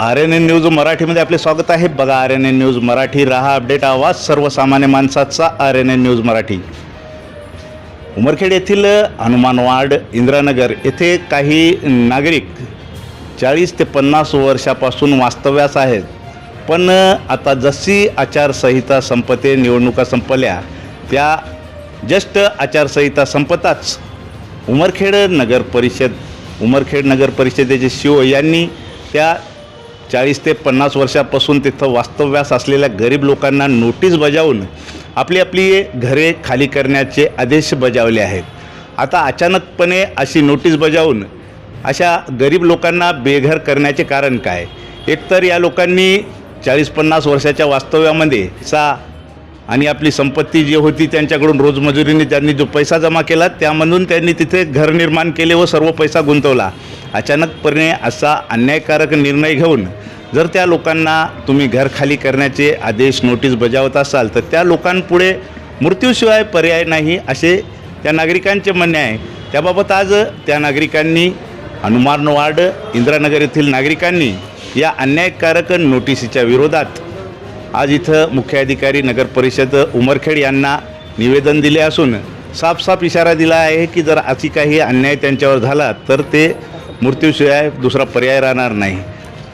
R N N news मराठीमध्ये आपले स्वागत आहे. बघा R N N news Marathi रहा अपडेट आवाज सर्वसामान्य माणसाचा R N N news Marathi. Umarkhed येथील हनुमानवाड इंदिरानगर येथे काही नागरिक चाळीस ते पन्नास वर्षापासून वास्तव्यास आहेत. पण आता जशी आचारसंहिता संपते निवडणुका संपल्या त्या जस्ट आचारसंहिता संपताच उमरखेड नगर परिषद उमरखेड नगर परिषदेचे शिव यांनी त्या चाळीस ते पन्नास वर्षापासून तिथं वास्तव्यास असलेल्या गरीब लोकांना नोटीस बजावून आपली आपली घरे खाली करण्याचे आदेश बजावले आहेत. आता अचानकपणे अशी नोटीस बजावून अशा गरीब लोकांना बेघर करण्याचे कारण काय? एकतर या लोकांनी चाळीस पन्नास वर्षाच्या वास्तव्यामध्ये सा आणि आपली संपत्ती जी होती त्यांच्याकडून रोजमजुरीने त्यांनी जो पैसा जमा केला त्यामधून त्यांनी तिथे घर निर्माण केले व सर्व पैसा गुंतवला. अचानकपणे असा अन्यायकारक निर्णय घेऊन जर त्या लोकांना तुम्ही घर खाली करण्याचे आदेश नोटीस बजावत असाल तर त्या लोकांपुढे मृत्यूशिवाय पर्याय नाही असे त्या नागरिकांचे म्हणणे आहे. त्याबाबत आज त्या नागरिकांनी हनुमानवाड इंदिरानगर येथील नागरिकांनी या अन्यायकारक नोटिसीच्या विरोधात आज इथं मुख्य अधिकारी उमरखेड यांना निवेदन दिले असून साफ साफ इशारा दिला आहे की जर अशी काही अन्याय त्यांच्यावर झाला तर ते मृत्यूशिवाय दुसरा पर्याय राहणार नाही.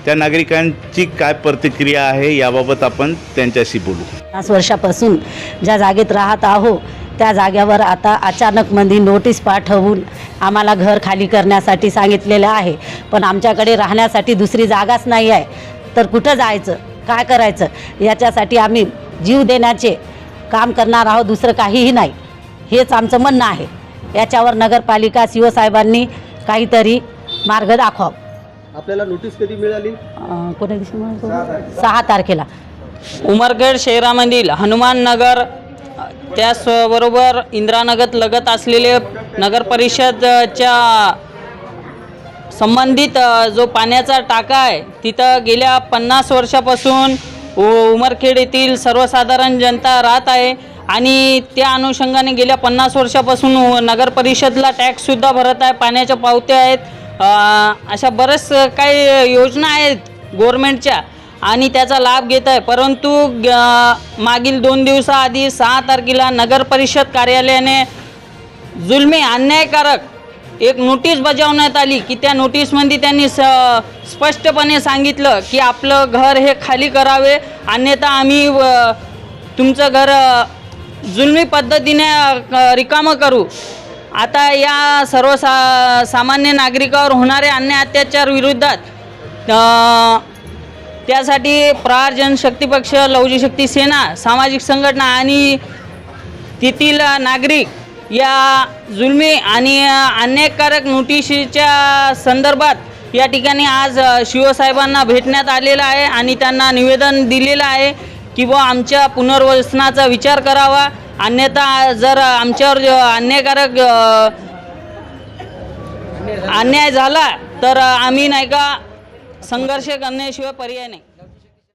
त्या नागरिकांची काय प्रतिक्रिया आहे याबाबत आपण त्यांच्याशी बोलू. पाच वर्षापासून ज्या जागेत राहत आहो त्या जाग्यावर आता अचानकमध्ये नोटीस पाठवून आम्हाला घर खाली करण्यासाठी सांगितलेलं आहे. पण आमच्याकडे राहण्यासाठी दुसरी जागाच नाही आहे. तर कुठं जायचं? काय करायचं? याच्यासाठी आम्ही जीव देण्याचे काम करणार आहोत दुसरं काहीही नाही. हेच आमचं म्हणणं आहे. याच्यावर नगरपालिका शिवसाहेबांनी काहीतरी मार्ग दाखवावं. आपल्याला नोटीस कधी मिळाली? अं, कोण्या दिवशी? सहा तारखेला. उमरखेड शहरामधील हनुमान नगर त्याचबरोबर इंदिरानगर लगत असलेले नगर परिषदच्या संबंधित जो पाण्याचा टाका आहे तिथं गेल्या पन्नास वर्षापासून उ- उमरखेड येथील सर्वसाधारण जनता राहत आहे आणि त्या अनुषंगाने गेल्या पन्नास वर्षापासून नगर परिषदला टॅक्ससुद्धा भरत आहे पाण्याच्या पावत्या आहेत. अशा बरेच काही योजना आहेत गव्हर्मेंटच्या आणि त्याचा लाभ घेत आहे. परंतु ग- मागील दोन दिवसाआधी सहा तारखेला नगर परिषद कार्यालयाने जुलमी अन्यायकारक एक नोटीस बजावण्यात आली की त्या नोटीसमध्ये त्यांनी स स्पष्टपणे सांगितलं की आपलं घर हे खाली करावे अन्यथा आम्ही व- तुमचं घर जुलमी पद्धतीने रिकामं करू. आता या सर्व सा सामान्य नागरिकावर होणारे अन्य अत्याचार विरोधात त्यासाठी प्रहार जनशक्ती पक्ष लवजी शक्ती सेना सामाजिक संघटना आणि तेथील नागरिक या जुलमी आणि अन्यायकारक नोटिशीच्या संदर्भात या ठिकाणी आज शिवसाहेबांना भेटण्यात आलेलं आहे आणि त्यांना निवेदन दिलेलं आहे की बुवा आमच्या पुनर्वसनाचा विचार करावा. अन्यथा जर आमच्यावर अन्यायकारक अन्याय झाला तर आम्ही नाही का संघर्ष करण्याशिवाय पर्याय नाही.